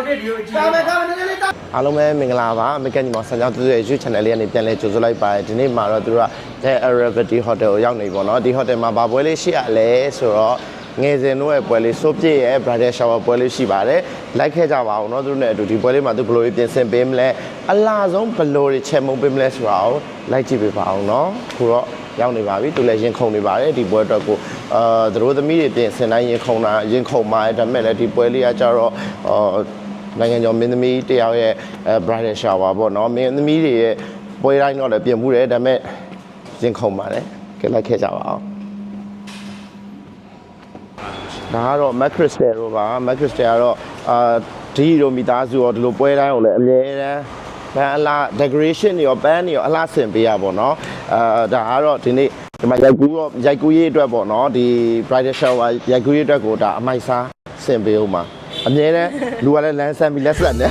ကိုတက်ဒီကိုအကြည့် ကာမကာမနည်းနည်းတာ အားလုံးပဲမင်္ဂလာပါအမေကန်ညီမဆန်ကြောင်းသူရဲ့ YouTube channel လေးကနေပြန်လဲကြိုဆိုလိုက်ပါတယ်ဒီနေ့မှာတော့သူတို့က The Arabic Hotel ကိုရောက်နေပြီပေါ့နော်ဒီ hotel မှာဘာပွဲလေးရှိရလဲဆိုတော့ငယ်စဉ်တို့ရဲ့ပွဲလေးစိုးပြည့်ရဲ့ bridal shower ပွဲလေးရှိပါတယ်လိုက်ခဲ့ကြပါအောင်เนาะသူတို့နဲ့အတူဒီပွဲလေးမှာသူဘယ်လိုပြင်ဆင်ပေးမလဲအလားဆုံးဘယ်လိုတွေချက်မုံပေးမလဲဆိုတာကိုလိုက်ကြည့်ပေးပါအောင်เนาะခုတော့ရောက်နေပါပြီသူလည်းရင်ခုန်နေပါတယ်ဒီပွဲအတွက်ကိုအာသူတို့သမီးတွေပြင်ဆင်တိုင်းရင်ခုန်တာရင်ခုန်ပါတယ်ဒါပေမဲ့လည်းဒီပွဲလေးကကြတော့အာ နိုင်ငံကျော်မင်းသမီးတယောက်ရဲ့အဲ bridal shower ပေါ့နော်မင်းသမီးတွေရဲ့ပွဲတိုင်းတော့လည်းပြင်မှုတယ်ဒါပေမဲ့ရင်ခုန်ပါတယ်ကြည့်လိုက်ခဲ့ကြပါအောင်ဒါကတော့ Mac Crystal တို့ပါ Mac Crystal ကတော့အာဒီတို့မိသားစုရောဒီလိုပွဲတိုင်းကိုလည်းအမြဲတမ်းပန်းအလား decoration တွေရောပန်းတွေရောအလားဆင်ပေးရပါတော့အာဒါကတော့ဒီနေ့ဒီမှာရိုက်ကူးတော့ရိုက်ကူးရေးအတွက်ပေါ့နော်ဒီ bridal shower ရိုက်ကူးရေးအတွက်ကိုဒါအမိုက်စားဆင်ပေးဦးမှာ အမြဲတမ်းလူကလည်းလမ်းဆန်းပြီးလက်ဆက်နေ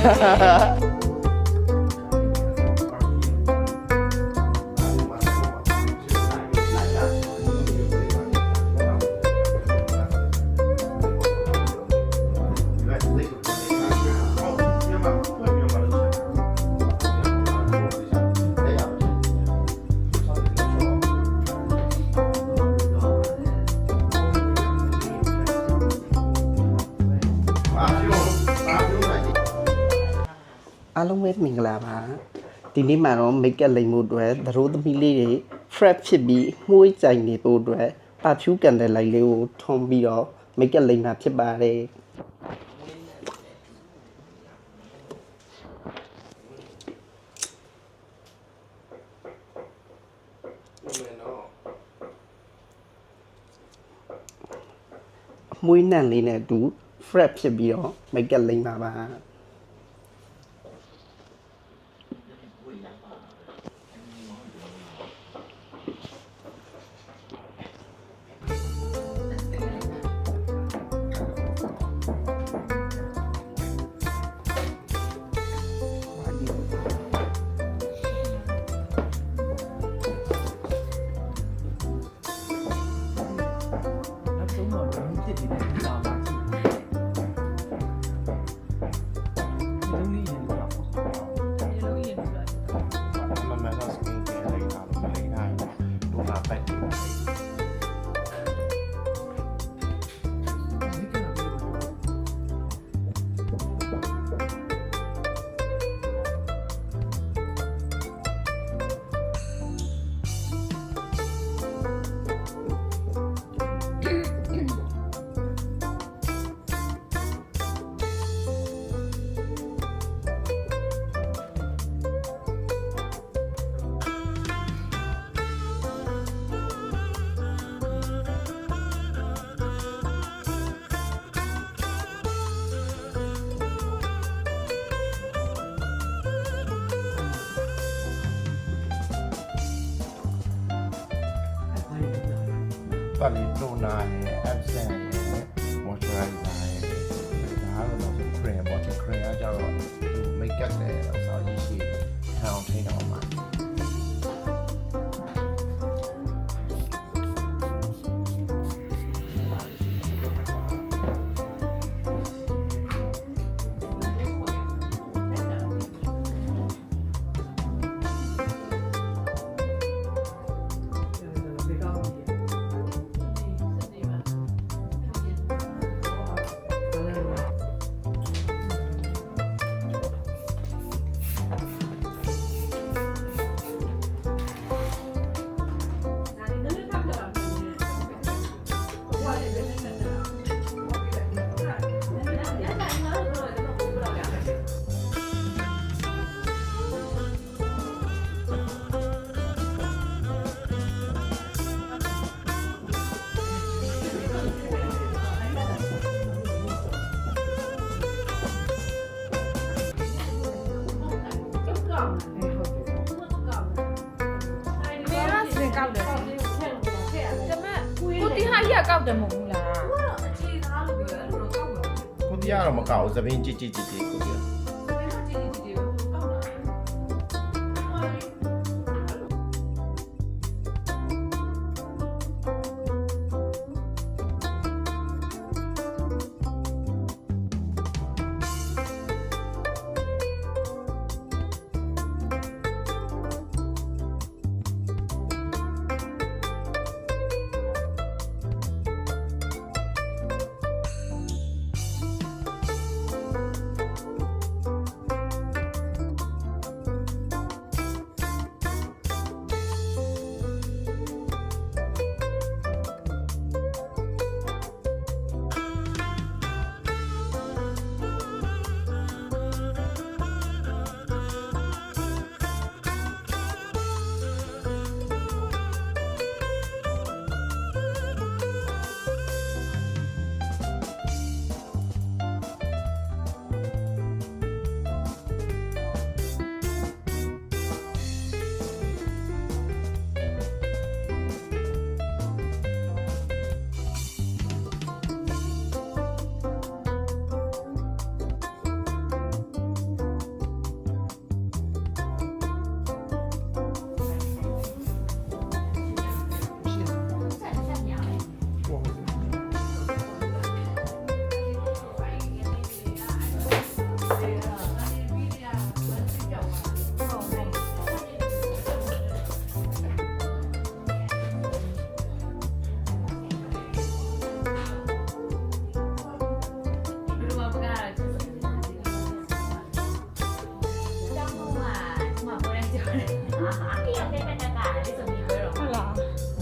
အားလုံးပဲမင်္ဂလာပါဒီနေ့မှာတော့ make up လိမ်မှုအတွက်သရိုးသမီးလေးတွေ fresh ဖြစ်ပြီးမှုေးကြိုင်နေဖို့အတွက်ပါဖြူကန်တဲ့လိုက်လေးကိုထွန်ပြီးတော့ make up လိမ်တာဖြစ်ပါတယ်အမွှေးနံလေးနဲ့အတူ fresh ဖြစ်ပြီးတော့ make up လိမ်ပါပါ တော်လီတိုနာရဲ့ absent တီဟာကြီးကကောက်တယ်မဟုတ်ဘူးလားကိုတရားတော့မကောက်ဘူးသပင်းကြည့်ကြည့်ကြည့်ကြည့်ကိုတ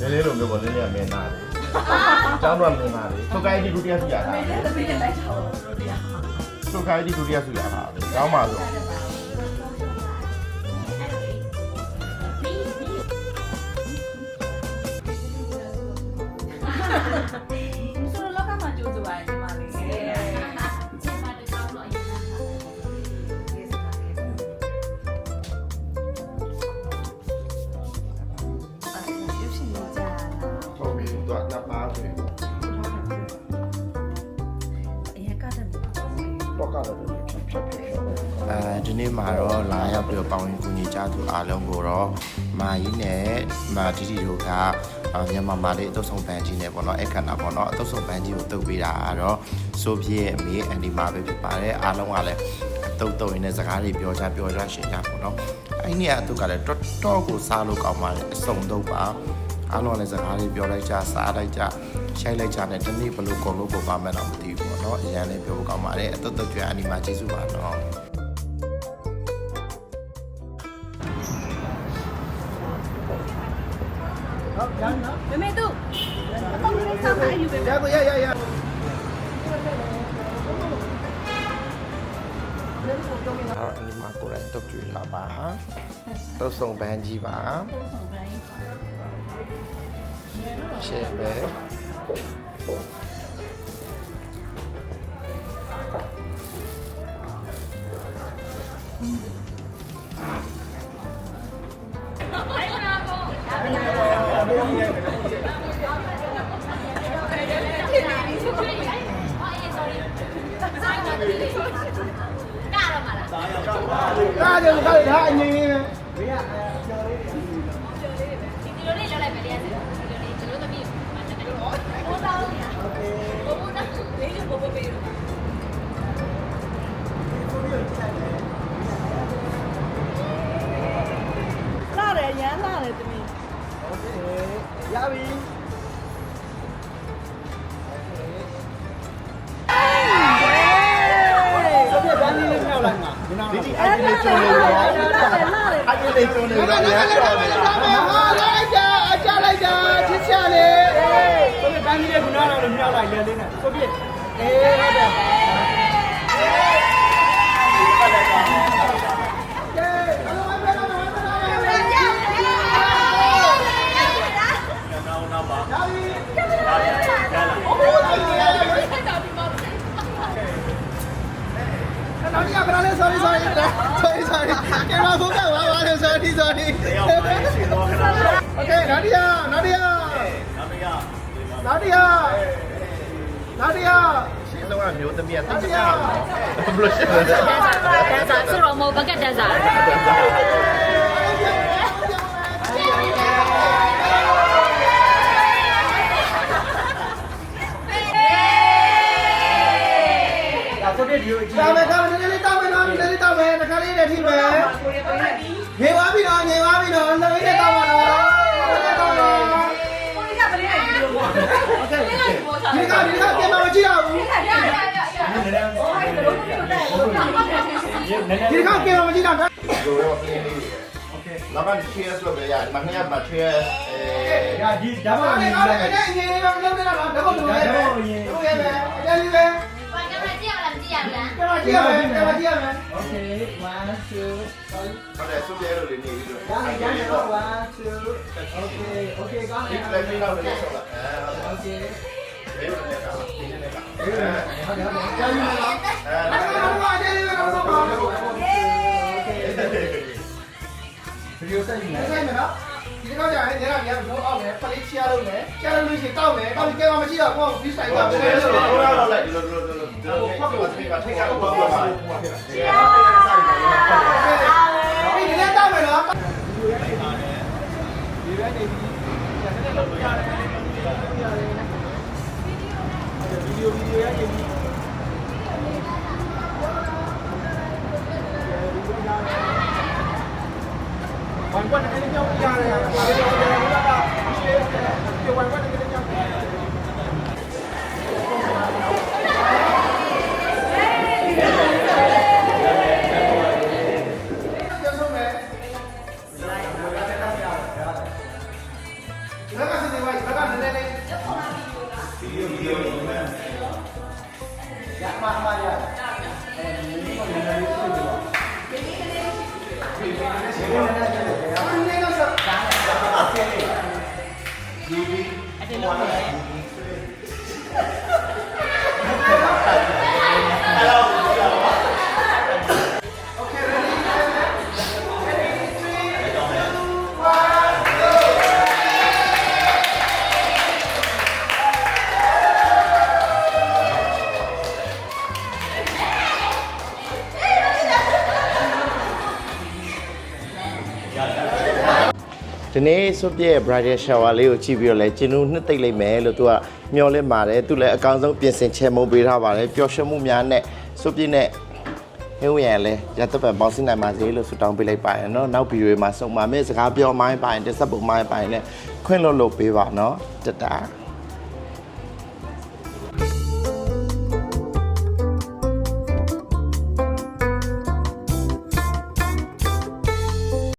ရားလေးလိုမျိုးပေါ့လေးလေးကမင်းသားလေးကျောင်းတော့မင်းသားလေးဆိုကိုင်းဒီဒုတိယဆူရတာဆိုကိုင်းဒီဒုတိယဆူရတာကျောင်းမှာဆိုဆို ကတော့ဖြတ်ဖြတ်ဖြတ်အဲဒီနေ့မှာတော့လာရောက်ပြီးတော့ပေါင်းရင်ကူညီကြသူအားလုံးကိုတော့မာကြီးနဲ့မာတီတီတို့ကအာမြန်မာမာလေးအတုပ်ဆောင်ပန်းကြီးနဲ့ပေါ့နော်အခန္ဓာပေါ့နော်အတုပ်ဆောင်ပန်းကြီးကိုတုပ်ပေးတာကတော့ဆိုပြည့်ရဲ့အမေအန်ဒီမာပဲဖြစ်ပါတယ်အားလုံးကလည်းအတုပ်တုပ်ရင်းနဲ့စကားတွေပြောကြပြောကြရှင်းကြပေါ့နော်အဲ့ဒီကအတုပ်ကလည်းတော်တော်ကိုစားလို့ကောင်းပါတယ်အစုံတော့ပါအားလုံးကလည်းစကားတွေပြောလိုက်ကြစားလိုက်ကြရှိုက်လိုက်ကြနဲ့ဒီနေ့ဘယ်လိုကုန်လို့ပုံပါမယ်တော့မသိဘူး ပေါ့နော်အရင်လည်းပြောဖို့ကောင်းပါတယ်အတုပ်တုပ်ကျွမ်းအနီမာကျေးဇူးပါနော်မမေတို့တော့လေးစားမယူပေးရကိုရရရအော်အနီမာကိုလည်းတုတ်ကြွေလာပါတုတ်ဆုံပန်းကြီးပါရှေ့ပဲကား ကားဒါအငြိမ့်လေးပဲ ပြအေးဟု တ်တယ်နောက်တစ်ယောက်ကလည်း sorry sorry sorry sorry ကင်မရာဖုန်းကပါပါ sorry sorry Okay နောက်တစ်ယောက်နောက်တစ်ယောက်နောက်တစ်ယောက်နောက်တစ်ယောက်ရှင်းဆုံးကမျိုးသမီးကတိတ်မကြောက်ဘူးဘလို့ရှင်းလဲဒန်ဆာဆိုတော့မဟုတ်ဘကတ်ဒန်ဆာဒါဆိုပြဒီကိုအကြည့်တာမယ်တာမ กินข้าวเกลียวมาที่ดังครับดูว่าพี่นี่แล้วก็เชียร์ส่วนใหญ่มันเนี่ยมาเชียร์เอ่อ Ya git yapma. Còn cái này tiếp làm gì làm đã? Okay, one, two, three. มันได้สุดเลยหรือนี่ดู Done, done, done. One, two. Okay, okay, นี่ got เลย it. ไม่เล่าเลยสักหน่อย Okay. เดี๋ยวเราจะ တယ်ကြာပြီလားအဲအဲ့ဒါကအကြည့်ပဲတော့ပါဘူးဗီဒီယိုဆက်နေဆိုင်မယ်နော်ဒီတော့ကြာရင်ညကညတော့အောက်မယ်ပလေးချရလို့မယ်ချရလို့ရှိရင်တောက်မယ်တောက်ပြီးကဲမကြည့်တော့ကိုဒီဆိုင်ကဘာပဲလဲလို့ဆိုလို့တော့တော့လိုက်ဒီလိုလိုလိုလိုဒီဖတ်လို့ထိတ်ကထိတ်ကတော့ဘာပါလဲဒီဒီနေ့တောက်မယ်နော်ဒီရက်နေပြီးညာနဲ့လောက်လို့ရတယ် ဗီဒီယိုဗီဒီယိုရနေပြီးဝိုင်းကွက်နဲ့ကြောက်ကြရတယ်။ဘာလို့ Yeah. ဒီနေ့စွပ်ပြည့် bridal shower လေးကိုကြည့်ပြီးတော့လဲကျင်းတို့နှစ်သိမ့်လိုက်မယ်လို့သူကမျှော်လင့်ပါတယ်သူလည်းအကောင်းဆုံးပြင်ဆင်ချေမှုန်းပေးထားပါတယ်ပျော်ရွှင်မှုများနဲ့စွပ်ပြည့်နဲ့ဟင်းဝင်ရလဲရသက်ပတ်ပေါင်းစည်းနိုင်ပါစေလို့ဆုတောင်းပေးလိုက်ပါရနော်နောက်ဗီဒီယိုမှာစုံပါမယ်စကားပြောမိုင်းပါရင်တက်ဆက်ပုံမိုင်းပါရင်လည်းခွင့်လွှတ်လို့ပေးပါနော်တတာ